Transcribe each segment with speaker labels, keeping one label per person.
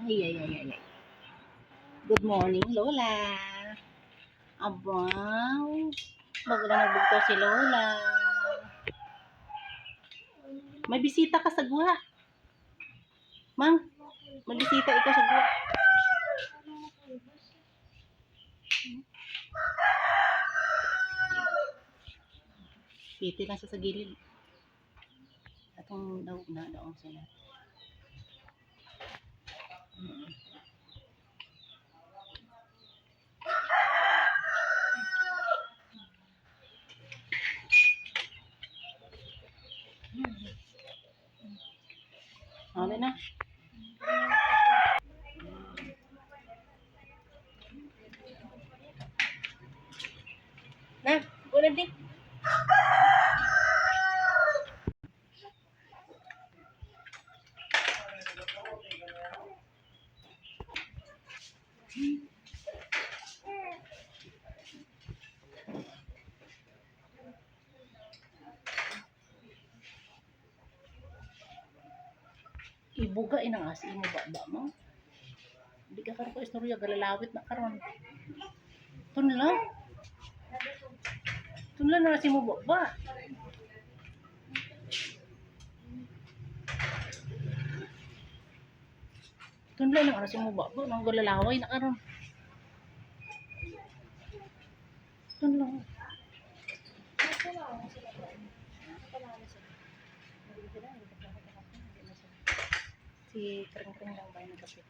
Speaker 1: Ay, ay, ay, ay, ay. Good morning, Lola. Abaw. Bago na nagbugto si Lola. May bisita ka sa guha. Mang, may bisita ikaw sa guha. Piti lang siya sa gilid. Atong daw na daong sila. Na. Na, ulam din. Ibuga inang asi mo ba ba mo? Hindi ka karon ko istorya galalawit na karon. Tunla. Tunla na si mo ba ba? Tunla na kasi mo ba ba nang galalaway na karon. Tunla. Si Kring-Kring lang ba yung kapit?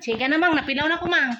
Speaker 1: Sige na mang, napilaw na ko mang.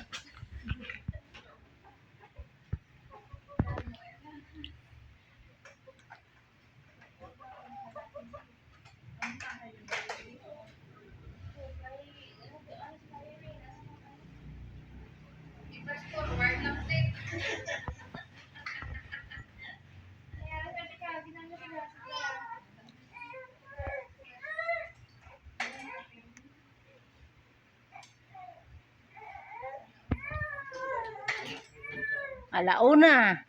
Speaker 1: Alauna.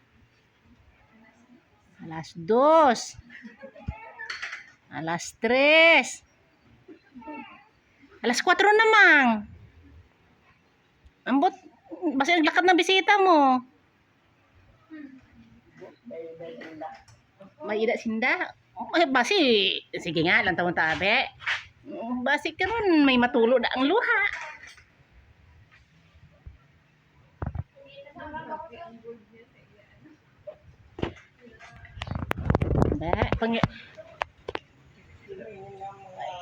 Speaker 1: Alas dos. Alas tres. Alas 4 namang. Ambot, basta naglakad ng bisita mo. May ida sinda. Basi, sige nga, lang tawang tabi. Basi karon may matulo na ang luha. Ba, pang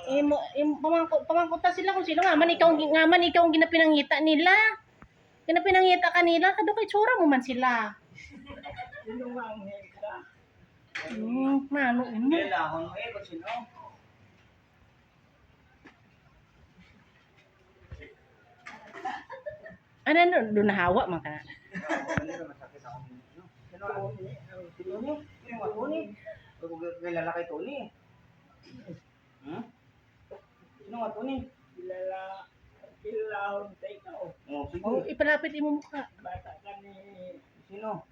Speaker 1: Imo, imo pamangko pamangkota sila kung sino nga man ikaw nga man ikaw ang ginapinangita nila. Ginapinangita kanila kado kay tsura mo man sila. Hmm, mano imo.
Speaker 2: Kailangan mo eh, sino.
Speaker 1: Ano ano do nahawa man ka.
Speaker 2: Ano ako? Kilala kay Tony. Hmm? Sino ang Tony?
Speaker 3: kilala kilahon sa ikaw.
Speaker 2: Oh, sige.
Speaker 1: Oh, ipalapit imo mukha.
Speaker 3: Bata ka ni
Speaker 2: Sino?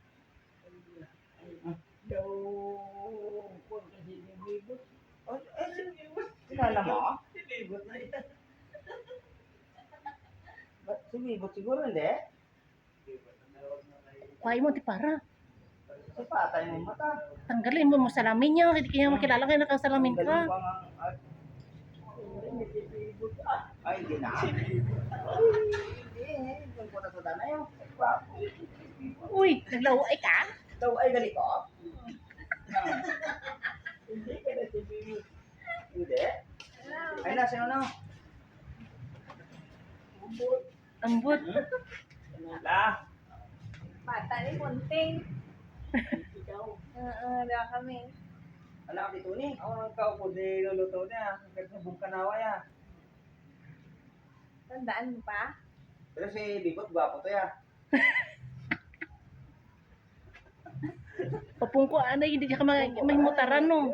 Speaker 3: daw kung kasi ni Bibot.
Speaker 2: Oh, eh, si- kilala mo?
Speaker 3: Si Bibot na yan.
Speaker 2: Si Bibot siguro hindi.
Speaker 1: Kuhay mo ti para.
Speaker 2: Si patay mo mata.
Speaker 1: Tanggalin mo mo salamin niya. Hindi kaya makilala kayo nakasalamin ka.
Speaker 2: pa nga. Ay,
Speaker 3: Hindi si Bibot. Ah,
Speaker 2: Ay, hindi na. Hindi. Sa dana yun.
Speaker 1: Uy, naglaway ka?
Speaker 2: Daw ay ganito? Hmm.
Speaker 3: hindi ka na si Bibot.
Speaker 2: Hindi. Ay na, sino na?
Speaker 3: Bibot.
Speaker 1: Ambot.
Speaker 2: La.
Speaker 4: Bata ni Munting.
Speaker 3: Ikaw.
Speaker 4: Oo, uh, kami.
Speaker 2: Anak ni Tony. Ako ang kaupo di luluto niya. Kahit sa buong kanawa ya.
Speaker 4: Tandaan mo pa?
Speaker 2: Pero si Bibot, gwapo to ya.
Speaker 1: Papungko, ano, hindi ka may, may mutaran, no?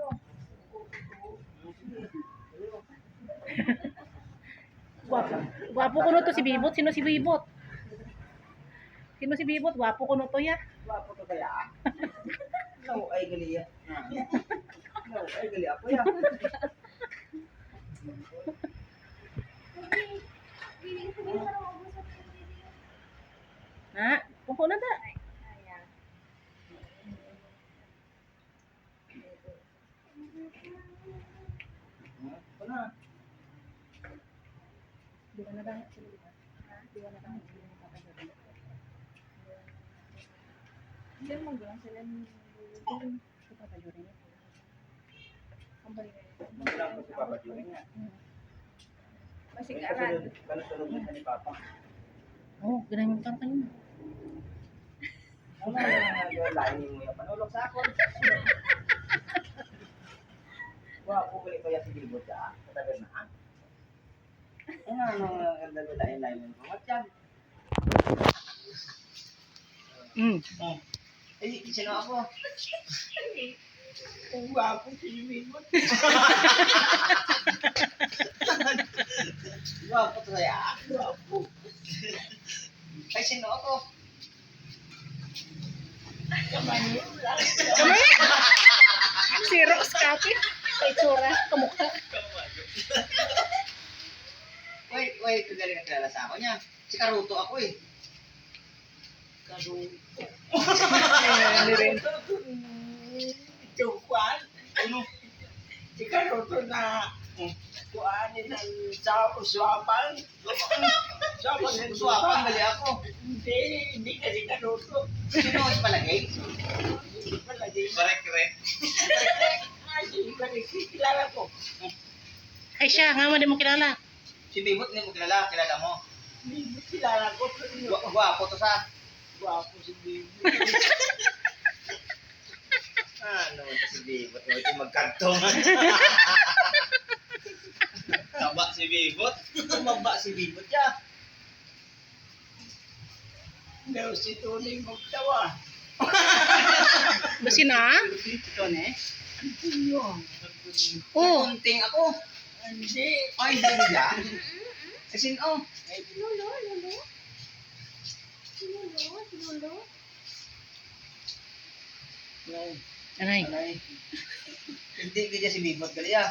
Speaker 1: Gwapo, gwapo ko no to si Bibot. Sino si Bibot? Sino si Bibot? Gwapo ko no to ya.
Speaker 2: Gwapo to kaya. No, ay gali ya. No, ay gali ako ya.
Speaker 1: Ha? Kuko na da.
Speaker 4: Ayan.
Speaker 2: Ano na?
Speaker 1: Di ka na da.
Speaker 4: Diyan mo gulang sila ni
Speaker 2: Wala ko si Papa Juni nga.
Speaker 4: Masikaran.
Speaker 2: Kanusunod mo ni Papa.
Speaker 1: Oh, ganyan yung kanina.
Speaker 2: Ano na nga lain mo yung panulog sa ako. Wa ko gali pa ya si Bilbo sa katagal na. Ano ano ang ganda lain lain mo mga tiyan.
Speaker 1: Mm.
Speaker 2: Oh. Eh, sino ako?
Speaker 3: Kung gwapo si Mimot.
Speaker 2: Gwapo to ya. Gwapo. Ay, sino ako?
Speaker 3: Kamanyo lang.
Speaker 1: Xerox copy. Kay tsura, kamukha.
Speaker 2: Wait, wait, kagaling na kilala sa ako niya. Si Karuto ako eh.
Speaker 3: Karuto.
Speaker 1: Ni rin.
Speaker 3: Tukwan.
Speaker 2: Ano?
Speaker 3: Si Karuto na kuhanin ng sa uswapan. Uswapan ng
Speaker 2: Suwapan, mali ako.
Speaker 3: Hindi, hindi kasi Karuto.
Speaker 2: Sino si Palagay?
Speaker 3: Palagi.
Speaker 2: Barek-rek.
Speaker 3: Ay, hindi ko rin kilala ko.
Speaker 1: Ay siya, nga mo di mo kilala.
Speaker 2: Si Bibot, hindi mo kilala. Kilala mo.
Speaker 3: Hindi kilala ko.
Speaker 2: Gwa- Gwapo to sa...
Speaker 3: Gwapo si Bibi.
Speaker 2: Ah, ano to si Bibot? Huwag yung magkantongan. Taba si Bibot. Tumaba si Bibot ya.
Speaker 3: Daw si Tony magtawa.
Speaker 1: Basi na?
Speaker 2: Ito ne?
Speaker 3: Yun.
Speaker 1: Oh.
Speaker 2: Kunting ako.
Speaker 3: Hindi.
Speaker 2: Ay, hindi yan. Kasi oh.
Speaker 4: Lolo, lolo. Si lolo.
Speaker 1: Anay.
Speaker 2: Alay. Hindi kaya si Bibot gali ah.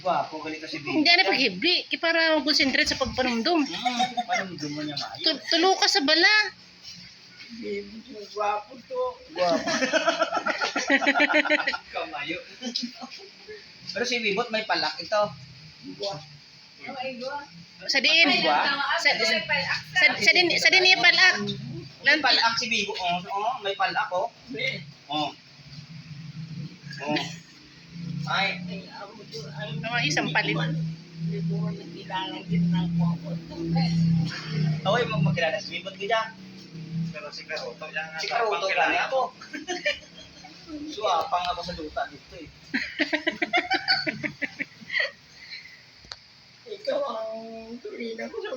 Speaker 2: Gwapo gali to si Bibot.
Speaker 1: Hindi na paghibli. Kaya para mag-concentrate sa pagpanumdum.
Speaker 2: Hmm, panumdum mo niya maayo.
Speaker 1: Tu- Tulo ka sa bala.
Speaker 3: Bibi, gwapo to.
Speaker 2: Gwapo. Kamayo. Pero si Bibot may palak ito.
Speaker 3: Gwapo.
Speaker 1: Sa
Speaker 4: ka.
Speaker 1: Sa-
Speaker 4: May palak
Speaker 1: Sa, sa din sa din niya palak.
Speaker 2: May palak si Bibot. Oh, oh, may palak oh. Oh. Oh. Ay,
Speaker 3: ay. Ay,
Speaker 1: Mga isang palit.
Speaker 3: Hindi ko man kilala din ng gwapo to.
Speaker 2: away mo magkilala si Bibot gaya.
Speaker 5: Pero si Karoto lang
Speaker 2: Si Karuto lang ako. Suwapang ako sa duta dito eh.
Speaker 3: Ikaw ang tulina ko sa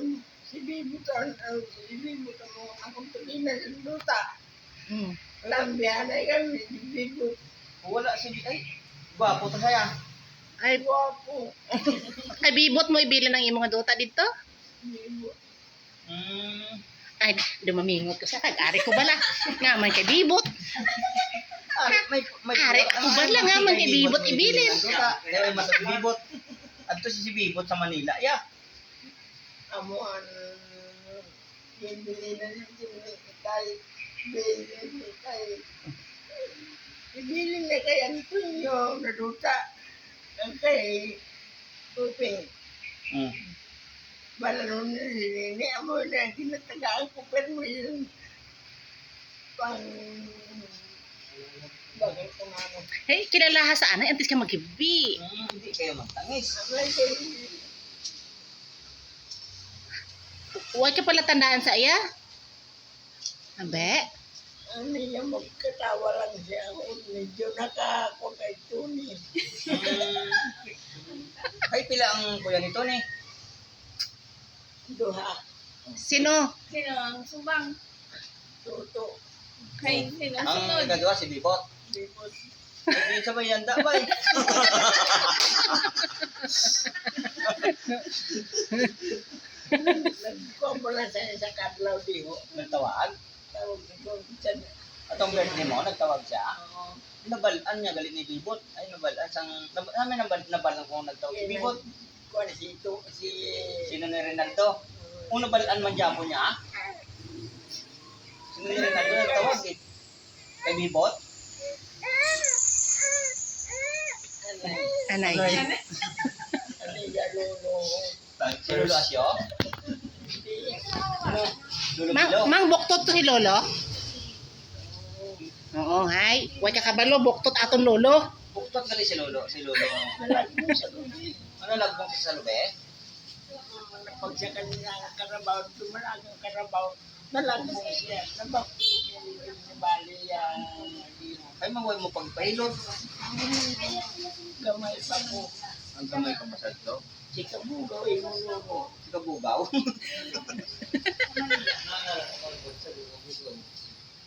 Speaker 3: to. ang- to mo akong tulina sa luta.
Speaker 1: Hmm.
Speaker 3: Lambihan ay kami si Bibi.
Speaker 2: Wala si ay. Gwapo to saya.
Speaker 1: Ay,
Speaker 3: Gwapo.
Speaker 1: ay bibot mo ibili ng imong duta dito?
Speaker 3: Bibi.
Speaker 2: Hmm.
Speaker 1: Ay, dumamingot ko sa kag-ari ko bala. Nga man kay bibot.
Speaker 2: Ari, may, may,
Speaker 1: Ari, ako ba lang nga, man kay Bibot ibilin.
Speaker 2: Kaya may masak si Bibot. At to si si Bibot sa Manila. Yeah.
Speaker 3: Amo ang bibili na si kay Bibi kay Ibili na kay Antonio na duta. Ang kay Uping.
Speaker 2: Hmm.
Speaker 3: Balanon na si Nene. Amo na kinatagaan ko pero mo yun. Pang...
Speaker 1: Hey, kilala ha sa anay, antes ka maghibi.
Speaker 2: Hmm, Hindi kayo magtangis.
Speaker 3: Abay kay...
Speaker 1: Huwag ka pala tandaan sa iya. Abe,
Speaker 3: Ano niya magkatawa lang siya. Medyo nakaako kay Tony.
Speaker 2: Hmm. Ay, pila ang kuya nito ni.
Speaker 3: Duha.
Speaker 1: sino?
Speaker 4: Sino ang subang?
Speaker 3: Tuto.
Speaker 4: Kay sino ang
Speaker 2: Ang
Speaker 4: sunod?
Speaker 2: gagawa si Bibot.
Speaker 3: Bipot.
Speaker 2: Hindi sa may yanda ba eh.
Speaker 3: Nagkombo lang sa sa kadlaw diho.
Speaker 2: Nagtawag.
Speaker 3: Tawag sa
Speaker 2: Atong birthday mo, nagtawag siya.
Speaker 3: Oo.
Speaker 2: Nabalaan niya galit ni Bibot. Ay nabalaan sang nab namin nabal nabalan ko nagtawag si Bibot.
Speaker 3: Kuan si ito, si...
Speaker 2: Sino ni Rinaldo? Una balaan man jamo niya. ah? Sino ni Rinaldo nagtawag eh? Kay Bibot?
Speaker 3: Anay,
Speaker 1: Anay.
Speaker 3: anay, galulo.
Speaker 2: Si Lolo Asyo?
Speaker 1: Mang, mang buktot to si Lolo? Oo, hay. Huwag ka kabalo, buktot aton Lolo.
Speaker 2: Buktot gali si Lolo. Si Lolo. Ano lagbong sa lube?
Speaker 3: Pag siya kanina karabaw, dumalag ang karabaw, nalagyan siya. Nabak, bali ang
Speaker 2: Ay maway mo pagpahilot.
Speaker 3: gamay pa po.
Speaker 2: Ang kamay ko masad to.
Speaker 3: Si Kabugaw, inulo mo.
Speaker 2: Si Kabugaw.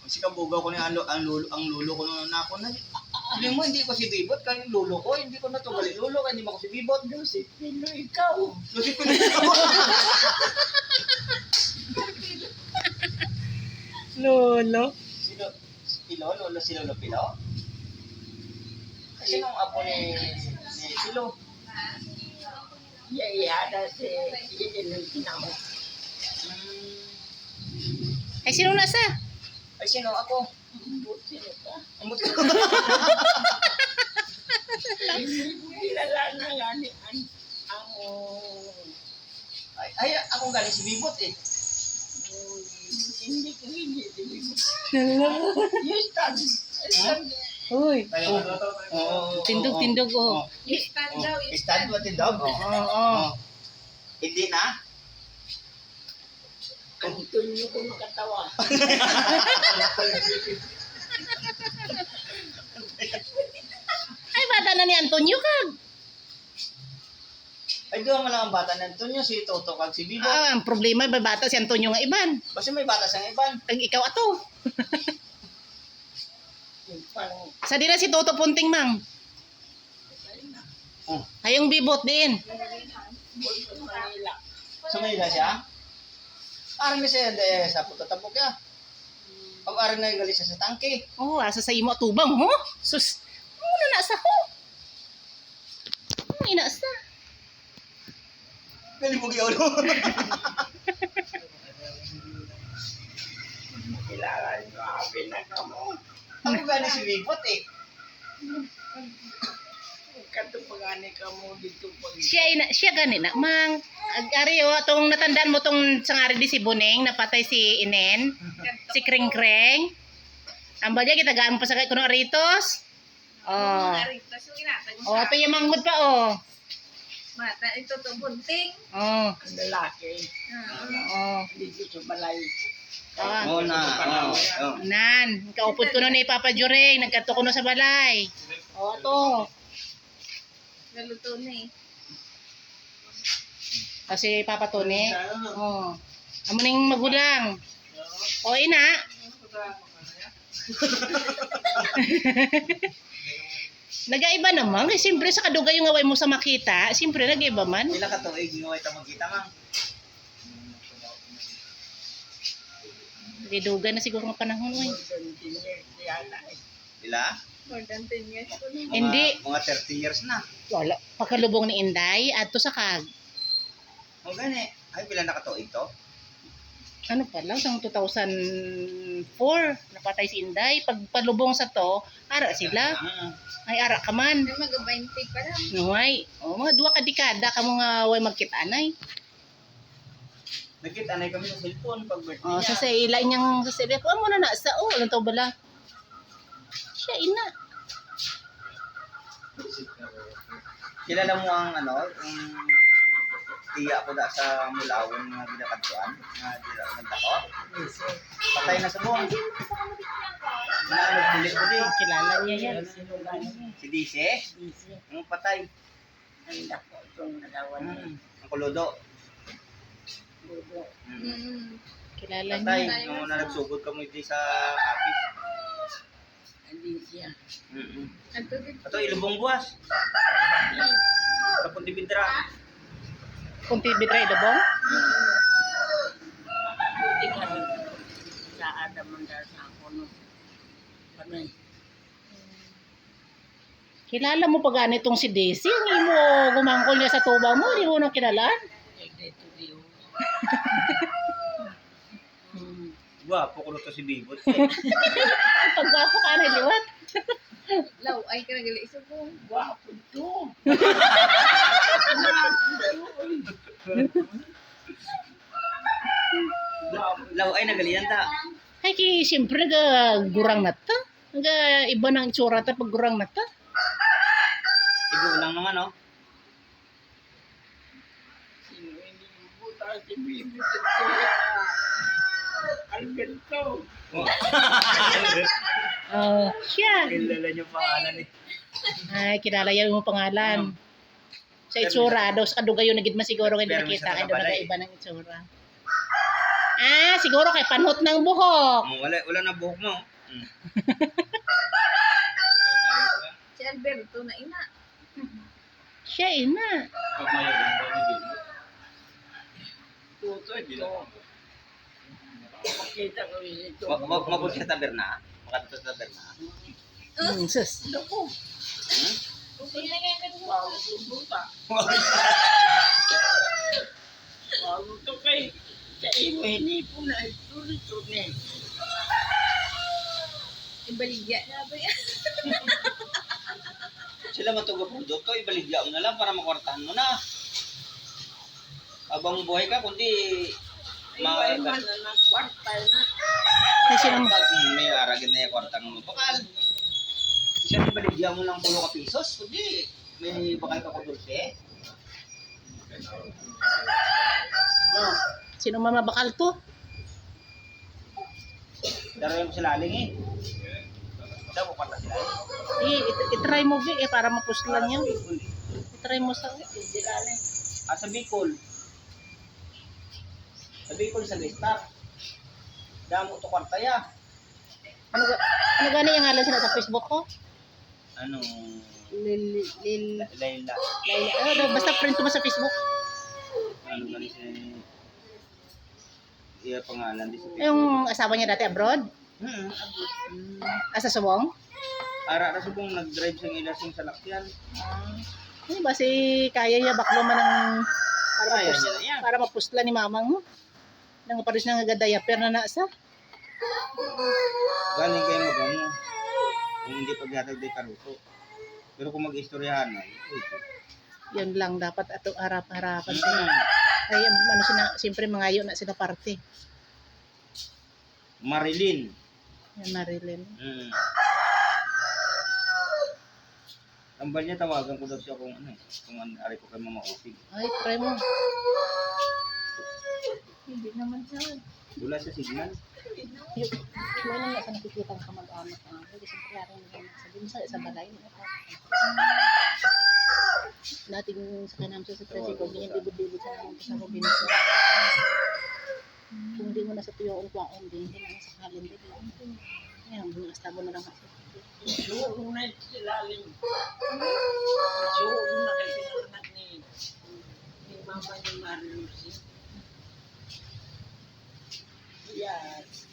Speaker 2: si Kabugaw ko na ang, ang, lulo, ang lulo ko nung nako na. Sabi mo, hindi ko si Bibot, kaya yung lulo ko, hindi ko na to gali lulo, kaya hindi mo ko si Bibot.
Speaker 3: Si Pino, ikaw.
Speaker 2: Ko na ito.
Speaker 1: Lolo.
Speaker 2: Sino? Si Pilo? Lolo si Lolo Pilo? Kasi nung apo ni, ni Pilo.
Speaker 3: Yayada si Ilinong Tinamo.
Speaker 2: Hmm.
Speaker 1: Ay, sino nasa?
Speaker 2: Ay, sino ako?
Speaker 3: Buti na ka.
Speaker 2: Ang buti ko.
Speaker 3: Kilala na nga ni ang ang
Speaker 2: ay, ay, ako galing si Bibot eh.
Speaker 3: hindi ko hindi Yes, stand. Stand.
Speaker 1: Uy.
Speaker 2: Oo.
Speaker 1: Tindog, tindog, oh.
Speaker 4: Stand daw.
Speaker 2: Stand ba tindog? Oo. Oo. Hindi na?
Speaker 3: Ang tunyo ko makatawa.
Speaker 1: Ay, bata na ni Antonio kag.
Speaker 2: Ay, doon mo lang ang bata ng Antonio, si Toto kag si Bibot.
Speaker 1: Ah, ang problema, ba bata si Antonio nga iban.
Speaker 2: Kasi may bata sa iban.
Speaker 1: Kag ikaw ato. Sa dira si Toto Punting, mang.
Speaker 2: Oh.
Speaker 1: Hayong bibot din.
Speaker 2: Sumayla siya. Parang may siya, eh, sa puto tapok ya. Pag arang na gali siya sa tangke.
Speaker 1: Oh, asa sa imo tubang, ho? Sus. Ano na sa ho? Ano ina sa?
Speaker 2: Galibog yaw no.
Speaker 3: Kilala nyo, happy na ka mo.
Speaker 2: Ako gani si Bibot eh.
Speaker 3: Katupagani ka mo dito pag
Speaker 1: Siya ina, siya gani na mang ari oh, tong natandaan mo tong sangari di si Buneng napatay si Inen, si Kring Kring. Ang bagay kita gaan pa sa kay kuno aritos. Oh. Oh, ito yung manghod pa oh.
Speaker 4: mata. Ito to bunting.
Speaker 1: Oh.
Speaker 3: ang lalaki
Speaker 1: Oh.
Speaker 4: Ah.
Speaker 3: dito sa balay.
Speaker 2: Oo na. Oo. Oo.
Speaker 1: Nan, kaupod ko no ni Papa Jureng, nagkato ko no sa balay. Oh, to.
Speaker 4: Naluto na eh.
Speaker 1: Kasi Papa Tony. Oh. Amo ning magulang. O ina. Nagaiba naman. Kasi siyempre sa kadugay yung away mo sa makita, siyempre nagaiba man.
Speaker 2: Pila ka tuig nga ita magkita mang.
Speaker 1: Didugan na siguro ng panahon. Uy.
Speaker 2: Pila?
Speaker 4: More than 10 years ko na.
Speaker 2: Mga,
Speaker 1: Hindi.
Speaker 2: Mga 30 years na.
Speaker 1: Wala. Pagkalubong ni Inday, adto sa kag.
Speaker 2: O gani. Ay, pila na ka tuig to?
Speaker 1: Ano pa lang, sang 2004, napatay si Inday. Pag palubong sa to, ara sila. Ay, ara ka man.
Speaker 4: Ay, mag-20 pa lang.
Speaker 1: Nuhay. O, mga duwa ka dekada ka mga way magkitanay.
Speaker 2: Nagkita na kami sa cellphone pag birthday
Speaker 1: Oh,
Speaker 2: niya.
Speaker 1: sa sa ila niyang sa sabi ko, amo na na sa oh, ano to bala? Siya ina.
Speaker 2: Kilala mo ang ano, ang tiya ko da sa Mulawon nga ginakadtuan, nga dira ng tako. Patay na sa buong. Na ko din.
Speaker 1: Kilala niya yan.
Speaker 2: Si Dice, ang patay.
Speaker 3: Ay, nako, itong nalawan na.
Speaker 2: Mm. Ang kuludo.
Speaker 3: Ludo.
Speaker 2: Mm.
Speaker 4: Mm.
Speaker 1: Kilala
Speaker 2: Patay.
Speaker 1: niya.
Speaker 2: Nung na nagsugod ka mo iti sa kapis.
Speaker 3: Hindi siya.
Speaker 2: Mm-mm.
Speaker 4: Ato dito.
Speaker 2: Ato, ilubong buwas. Sa Puntibidra.
Speaker 1: Kunti bitray dobong.
Speaker 3: Buti ka rin. Sa Adam ang dahil sa ako. Panay.
Speaker 1: Kilala mo pa ganitong si Daisy? Hindi mo gumangkol niya sa tuba mo. Hindi mo na kilalaan.
Speaker 3: Eh, dito di ho.
Speaker 2: Gwapo ko to si Bibot.
Speaker 1: Pagwapo ka na liwat.
Speaker 4: Law, ay ka nagali isa po.
Speaker 3: Gwapo to.
Speaker 2: Law ay nagalian ta.
Speaker 1: Ay, ki, siyempre, nagagurang na ta. Naga, iba ng itsura ta pag gurang na ta.
Speaker 2: Igo lang naman oh.
Speaker 3: Sino hindi buta si Bibi ito ya. Alberto.
Speaker 1: Oh, siya.
Speaker 2: Kilala niyo pangalan eh.
Speaker 1: Ay, kilala yan mo pangalan. Sa itsura, daw sa kadugayo na gid man siguro kay
Speaker 2: Pero
Speaker 1: nakita
Speaker 2: sa
Speaker 1: kay daw
Speaker 2: kabala eh.
Speaker 1: nagaiba ng itsura. Ah, siguro kay panot ng buhok.
Speaker 2: Oh, wala wala na buhok mo. Mm.
Speaker 4: Si Alberto na ina.
Speaker 1: Siya ina.
Speaker 3: Tuto ito. Makita ko ito.
Speaker 2: Ma- ma- Mabot sa taberna. Makadto sa taberna.
Speaker 1: Hmm, sus.
Speaker 2: Hmm?
Speaker 3: Wow, buta. Wow, ito kay sa imo hindi po na ito ito ni.
Speaker 4: Ibaligya na ba yan?
Speaker 2: Sila matugo po to, ibaligya mo na lang para makwartahan mo na. Habang buhay ka, kundi
Speaker 3: Iba
Speaker 2: ma
Speaker 3: man na ng kwarta na.
Speaker 1: Ay, sinong,
Speaker 2: Hmm, may aragin na yung kwartang mo. Bakal. Siya ibaligya mo lang pulo ka pisos, kundi may bakal ka ko dulce. No,
Speaker 1: sinong mamabakal to?
Speaker 2: daro yung silaling eh. Siya mo kwarta sila.
Speaker 1: Eh, it- itry mo, Vi, eh, para mapuslan niya. Itry mo sa...
Speaker 2: Ah, sa Bicol. Sa Bicol, sa Listar. Damo to kwarta ya.
Speaker 1: Ano, ga- ano gani yung ngalan sila sa Facebook ko?
Speaker 2: Ano?
Speaker 1: Lil... Lil...
Speaker 2: Layla.
Speaker 1: Layla. Ano, basta print mo sa Facebook.
Speaker 2: Ano gani si... Iya pangalan di sa Facebook.
Speaker 1: Yung asawa niya dati abroad.
Speaker 2: Hmm.
Speaker 1: Asa Suwong.
Speaker 2: Ara ra subong nag-drive sa ilasing sa lakyan.
Speaker 1: Ano ba si kaya niya baklo man ng para
Speaker 2: Kaya
Speaker 1: mapus,
Speaker 2: niya na yan.
Speaker 1: para mapusla ni mamang. Nang paris na nga diaper na nasa.
Speaker 2: Galing kayo magamo. Kung hindi paghatag di karuto. Pero kung mag-istoryahan na, uy.
Speaker 1: Yun lang dapat ato harap-harapan sila.
Speaker 2: Hmm.
Speaker 1: Ay ano sina siyempre mangayo na sila parte.
Speaker 2: Marilyn.
Speaker 1: Yan Marilyn.
Speaker 2: Hmm. Tambal niya tawagan ko daw siya kung ano kung ano, ari ko kay Mama Usig.
Speaker 1: Ay, try mo.
Speaker 2: Wala sa signal.
Speaker 1: Yung, wala na sa nakikita ang kamag-anak na. Hindi sa klaro na sa dun sa sa balay. Nating sa kanam sa stress ko, ganyan libod-libod sa naman sa Robinson. Kung hindi mo na sa tuyo ang kwaon din, hindi na sa kalendar. Yan, bunga estabo na lang kasi.
Speaker 3: Suong na silalim. Suong na kay sinanak ni ni Mama ni Marilusi. Yeah.